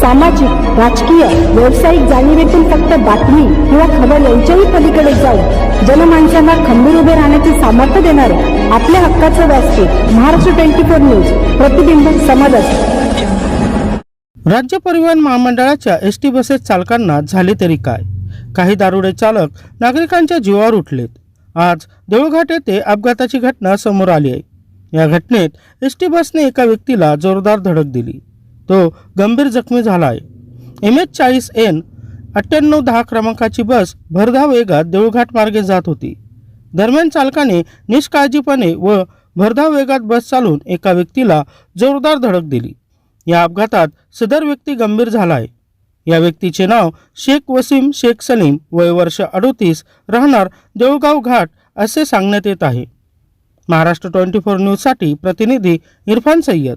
सामाजिक राजकीय व्यावसायिक जाणीवेतून फक्त बातमी किंवा खबर यांच्याही पलीकडे जाऊन जनमानसांना खंबीर उभे राहण्याचे सामर्थ्य देणारे आपल्या हक्काचं व्यासपीठ महाराष्ट्र ट्वेंटी फोर न्यूज प्रतिबिंब समाजात राज्य परिवहन महामंडळाच्या एस टी बसेस चालकांना झाले तरी काय? काही दारुडे चालक नागरिकांच्या जीवावर उठलेत. आज देऊळघाट येथे अपघाताची घटना समोर आली आहे. या घटनेत एस टी बसने एका व्यक्तीला जोरदार धडक दिली. तो गंभीर जखमी झाला आहे एम एच चाळीस एन अठ्ठ्याण्णव दहा क्रमांकाची बस भरधाव वेगात देऊळघाट मार्गे जात होती. दरम्यान चालकाने निष्काळजीपणे व भरधाव वेगात बस चालून एका व्यक्तीला जोरदार धडक दिली. या अपघातात सदर व्यक्ती गंभीर झाला आहे या व्यक्तीचे नाव शेख वसीम शेख सलीम वय वर्ष अडोतीस राहणार देऊळगाव घाट असे सांगण्यात येत आहे. महाराष्ट्र ट्वेंटी फोर न्यूजसाठी प्रतिनिधी इरफान सय्यद.